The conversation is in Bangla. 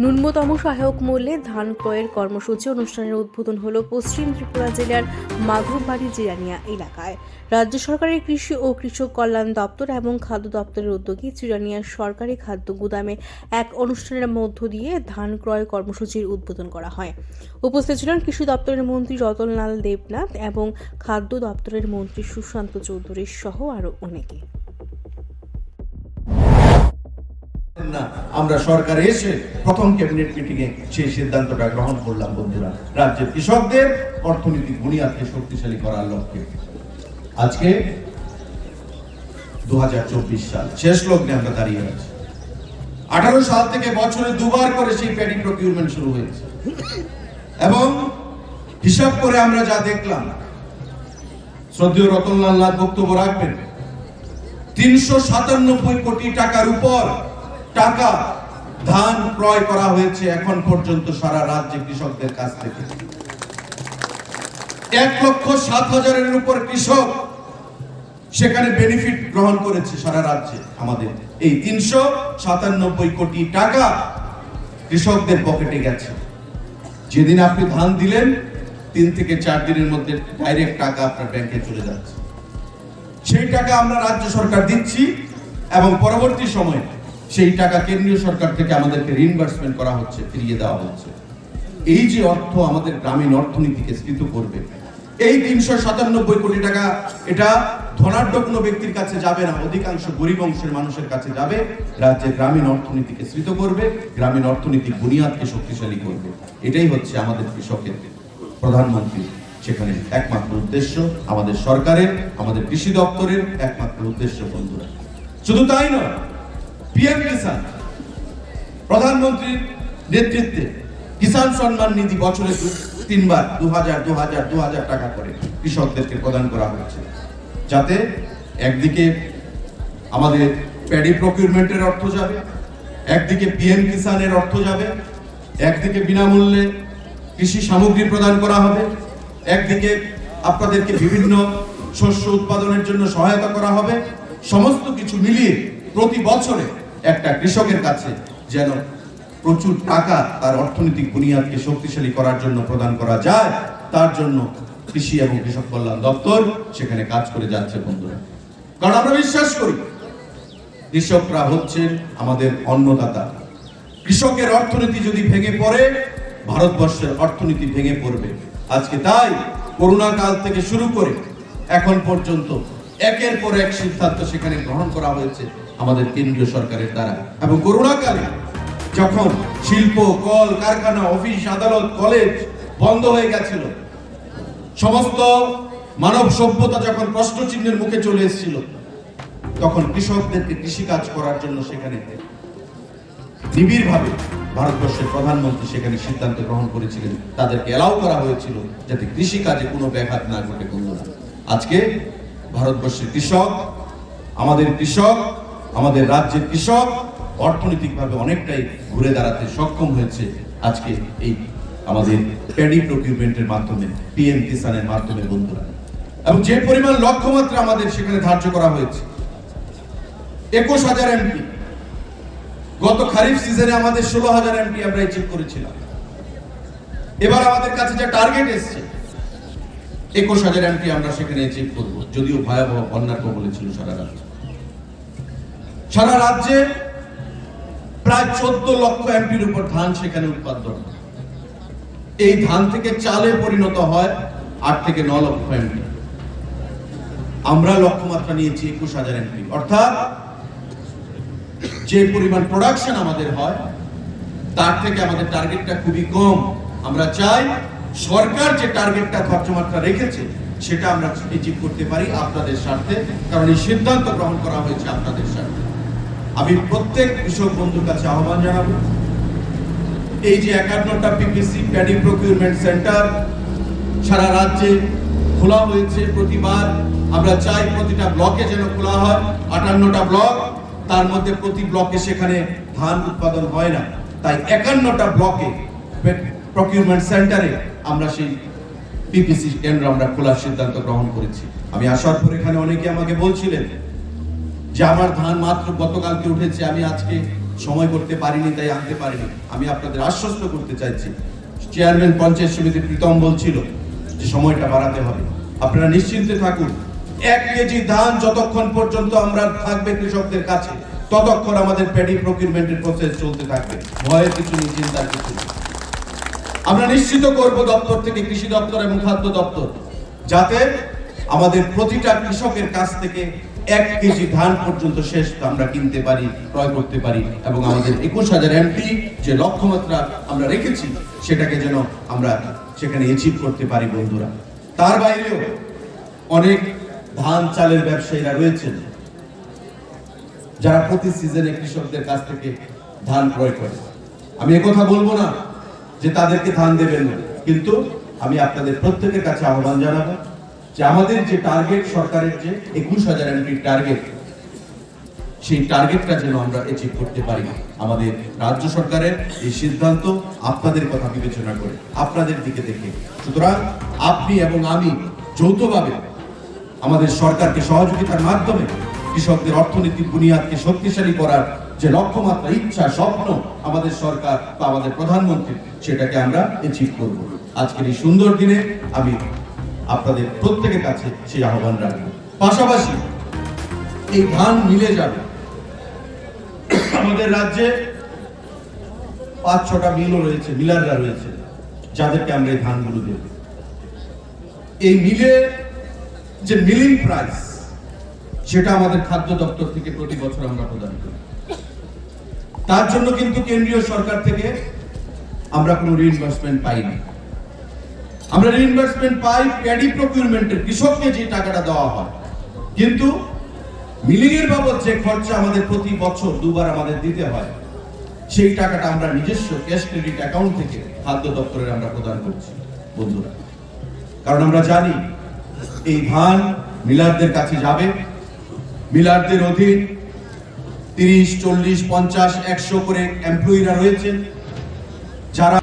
ন্যূনতম সহায়ক মূল্যে ধান ক্রয়ের কর্মসূচি অনুষ্ঠানের উদ্বোধন হল পশ্চিম ত্রিপুরা জেলার মাধববাড়ি জিরানিয়া এলাকায়। রাজ্য সরকারের কৃষি ও কৃষক কল্যাণ দপ্তর এবং খাদ্য দপ্তরের উদ্যোগে চিরানিয়ার সরকারি খাদ্য গুদামে এক অনুষ্ঠানের মধ্য দিয়ে ধান ক্রয় কর্মসূচির উদ্বোধন করা হয়। উপস্থিত ছিলেন কৃষি দপ্তরের মন্ত্রী রতনলাল দেবনাথ এবং খাদ্য দপ্তরের মন্ত্রী সুশান্ত চৌধুরী সহ আরও অনেকে। না। আমরা সরকারে এসে প্রথম ক্যাবিনেট মিটিং এ সেই সিদ্ধান্তটা গ্রহণ করলাম, বন্ধুরা। রাজ্যের কৃষকদের অর্থনৈতিক বুনিয়াদকে শক্তিশালী করার লক্ষ্যে। আজকে দু সাল। শেষ লগ্নে আমরা দাঁড়িয়ে আছি। আঠারো সাল থেকে বছরে দুবার করে সেই প্যাডি প্রকিউরমেন্ট শুরু হয়েছে। এবং হিসাব করে আমরা যা দেখলাম, শ্রদ্ধেয় রতনলাল নাথ বক্তব্য রাখবেন, তিনশো সাতানব্বই কোটি টাকার উপর টাকা, ধান ক্রয় করা হয়েছে এখন পর্যন্ত সারা রাজ্যে কৃষকদের কাছ থেকে। এক লক্ষ সাত হাজারের উপর কৃষক সেখানে বেনিফিট গ্রহণ করেছে সারা রাজ্যে, আমাদের। এই তিনশো সাতানব্বই কোটি টাকা কৃষকদের পকেটে গেছে। যেদিন আপনি ধান দিলেন, তিন থেকে চার দিনের মধ্যে ডাইরেক্ট টাকা আপনার ব্যাংকে চলে যাচ্ছে। সেই টাকা আমরা রাজ্য সরকার দিচ্ছি এবং পরবর্তী সময়ে সেই টাকা কেন্দ্রীয় সরকার থেকে আমাদেরকে রিইনভার্সমেন্ট করা হচ্ছে, ফিরিয়ে দেওয়া হচ্ছে। এই যে অর্থ আমাদের গ্রামীণ অর্থনীতিকে স্ফীত করবে, এই তিনশো সাতানব্বই কোটি টাকা, এটা ধনাঢ্য কোনো ব্যক্তির কাছে যাবে না, অধিকাংশ গরিব অংশের মানুষের কাছে যাবে। রাজ্যের গ্রামীণ অর্থনীতিকে স্মৃত করবে, গ্রামীণ অর্থনীতিক বুনিয়াদকে শক্তিশালী করবে। এটাই হচ্ছে আমাদের কৃষকের প্রধানমন্ত্রী, সেখানে একমাত্র উদ্দেশ্য আমাদের সরকারের, আমাদের কৃষি দপ্তরের একমাত্র উদ্দেশ্য বন্ধুরা। শুধু তাই নয় পিএম কিষান প্রধানমন্ত্রীর নেতৃত্বে কিষান সম্মান নিধি বছরে তিনবার দু হাজার দু হাজার দু হাজার টাকা করে কৃষকদেরকে প্রদান করা হচ্ছে যাতে একদিকে আমাদের প্যাডি প্রকিউরমেন্টের অর্থ যাবে, একদিকে পিএম কিষানের অর্থ যাবে, একদিকে বিনামূল্যে কৃষি সামগ্রী প্রদান করা হবে, একদিকে আপনাদেরকে বিভিন্ন শস্য উৎপাদনের জন্য সহায়তা করা হবে, সমস্ত কিছু মিলিয়ে প্রতি বছরে একটা কৃষকের কাছে যেন প্রচুর টাকা তার অর্থনৈতিক বুনিয়াদকে শক্তিশালী করার জন্য প্রদান করা যায়, তার জন্য কৃষি এবং কৃষক কল্যাণ দপ্তর সেখানে কাজ করে যাচ্ছে বন্ধুরা। কারণ আমরা বিশ্বাস করি, কৃষকরা হচ্ছেন আমাদের অন্নদাতা। কৃষকের অর্থনীতি যদি ভেঙে পড়ে, ভারতবর্ষের অর্থনীতি ভেঙে পড়বে। আজকে তাই করোনা কাল থেকে শুরু করে এখন পর্যন্ত একের পর এক সিদ্ধান্ত সেখানে গ্রহণ করা হয়েছে। আমাদের কেন্দ্রীয় সরকারের দ্বারা। এবং করোনা কালে যখন শিল্প, কল, কারখানা, অফিস, আদালত, কলেজ বন্ধ হয়ে গেছিল, সমস্ত মানব সভ্যতা যখন প্রশ্ন চিহ্নের মুখে চলে এসেছিল, তখন কৃষকদেরকে কৃষিকাজ করার জন্য সেখানে নিবিড়ভাবে ভারতবর্ষের প্রধানমন্ত্রী সেখানে সিদ্ধান্ত গ্রহণ করেছিলেন। তাদেরকে এলাও করা হয়েছিল যাতে কৃষিকাজে কোনো ব্যাঘাত না ঘটে বন্ধুরা আজকে ভারতবর্ষের কৃষক, আমাদের কৃষক আমাদের রাজ্যের কৃষক অর্থনৈতিকভাবে অনেকটাই ঘুরে দাঁড়াতে সক্ষম হয়েছে আজকে এই আমাদের প্যাডি প্রকিউরমেন্টের মাধ্যমে পিএম কিষানের মাধ্যমে বন্ধুরা। এবং যে পরিমাণ লক্ষ্যমাত্রা আমাদের সেখানে ধার্য করা হয়েছে, একুশ হাজার এমপি গত খারিফ সিজনে আমাদের ষোলো হাজার এমপি আমরা অ্যাচিভ করেছিলাম। এবার আমাদের কাছে যা টার্গেট এসছে, একুশ হাজার এমপি আমরা সেখানে অ্যাচিভ করব, যদিও ভয়াবহ বন্যার কবলে ছিল সারা রাজ্য। সারা রাজ্যে প্রায় চোদ্দ লক্ষ এমপির উপর ধান সেখানে উৎপাদন। এই ধান থেকে চালে পরিণত হয় আট থেকে ন লক্ষ এমপি। আমরা লক্ষ্যমাত্রা নিয়েছি একুশ হাজার এমপি। অর্থাৎ যে পরিমাণ প্রোডাকশন আমাদের হয়, তার থেকে আমাদের টার্গেটটা খুবই কম। আমরা চাই সরকার যে টার্গেটটা খরচমাত্রা রেখেছে, সেটা আমরা অ্যাচিভ করতে পারি আপনাদের স্বার্থে, কারণ এই সিদ্ধান্ত গ্রহণ করা হয়েছে আপনাদের স্বার্থে। আমি প্রত্যেক কৃষক বন্ধুর কাছে আহ্বান জানাব। এই যে একান্নটা পিপিসি প্যাডি প্রকিউরমেন্ট সেন্টার সারা রাজ্যে খোলা হয়েছে প্রতিবার। আমরা চাই প্রতিটা ব্লকে যেন খোলা হয়। আটান্নটা ব্লক, তার মধ্যে প্রতি ব্লকে সেখানে ধান উৎপাদন হয় না। তাই একান্নটা ব্লকে প্রকিউরমেন্ট সেন্টারে আমরা সেই পিপিসি কেন্দ্র আমরা খোলার সিদ্ধান্ত গ্রহণ করেছি। আমি আসার পর এখানে অনেকে আমাকে বলছিলেন যে আমার ধান মাত্র গতকালকে উঠেছে, আমি আজকে সময় করতে পারিনি, তাই আনতে পারিনি। আমি আপনাদের আশ্বস্ত করতে চাইছি। চেয়ারম্যান, পঞ্চায়েত সমিতি প্রীতম বলছিল যে সময়টা বাড়াতে হবে। আপনারা নিশ্চিন্তে থাকুন। এক কেজি ধান যতক্ষণ পর্যন্ত আমরা থাকবে কৃষকদের কাছে, ততক্ষণ আমাদের প্যাডি প্রকিউরমেন্টের প্রসেস চলতে থাকবে। ভয়ের কিছু নেই চিন্তার কিছু নেই। আমরা নিশ্চিত করব দপ্তর থেকে, কৃষি দপ্তর এবং খাদ্য দপ্তর, যাতে আমাদের প্রতিটা কৃষকের কাছ থেকে এক কেজি ধান পর্যন্ত শেষ আমরা কিনতে পারি, ক্রয় করতে পারি এবং আমাদের একুশ হাজার এমপি যে লক্ষ্যমাত্রা আমরা রেখেছি, সেটাকে যেন আমরা সেখানে অ্যাচিভ করতে পারি বন্ধুরা। তার বাইরেও অনেক ধান চালের ব্যবসায়ীরা রয়েছেন, যারা প্রতি সিজনে কৃষকদের কাছ থেকে ধান ক্রয় করে। আমি কথা বলব না যে তাদেরকে ধান দেবেন না, কিন্তু আমি আপনাদের প্রত্যেকের কাছে আহ্বান জানাব যে আমাদের যে টার্গেট সরকারের যে একুশ হাজার এমপির টার্গেট সেই টার্গেটটা যেন আমরা অ্যাচিভ করতে পারি। আমাদের রাজ্য সরকারের এই সিদ্ধান্ত আপনাদের কথা বিবেচনা করে, আপনাদের দিকে দেখে। সুতরাং আপনি এবং আমি যৌথভাবে আমাদের সরকারকে সহযোগিতার মাধ্যমে কৃষকদের অর্থনৈতিক বুনিয়াদকে শক্তিশালী করার যে লক্ষ্যমাত্রা, ইচ্ছা, স্বপ্ন আমাদের সরকার বা আমাদের প্রধানমন্ত্রী, সেটাকে আমরা অ্যাচিভ করব। আজকের এই সুন্দর দিনে আমি আপনাদের প্রত্যেকের কাছে সেই আহ্বান রাখব। পাশাপাশি এই ধান মিলে যাবে। আমাদের রাজ্যে পাঁচ ছটা মিলও রয়েছে, মিলাররা রয়েছে, যাদেরকে আমরা এই ধানগুলো দেব। এই মিলে যে মিলিং প্রাইস, সেটা আমাদের খাদ্য দপ্তর থেকে প্রতি বছর আমরা প্রদান করি। তার জন্য কিন্তু কেন্দ্রীয় সরকার থেকে আমরা কোনো রিইনভেস্টমেন্ট পাই না আমরা রিইনভেস্টমেন্ট পাই প্যাডি প্রকিউরমেন্টের কৃষককে যে টাকাটা দেওয়া হয়। কিন্তু মিলিং এর বাবদ যে খরচা আমাদের প্রতি বছর দুবার আমাদের দিতে হয়, সেই টাকাটা আমরা নিজস্ব ক্যাশ ক্রেডিট অ্যাকাউন্ট থেকে খাদ্য দপ্তরের আমরা প্রদান করছি, বন্ধুরা। কারণ আমরা জানি, এই ধান মিলারদের কাছে যাবে। মিলারদের অধীন তিরিশ, চল্লিশ, পঞ্চাশ, একশো করে এমপ্লয়িরা রয়েছেন। যারা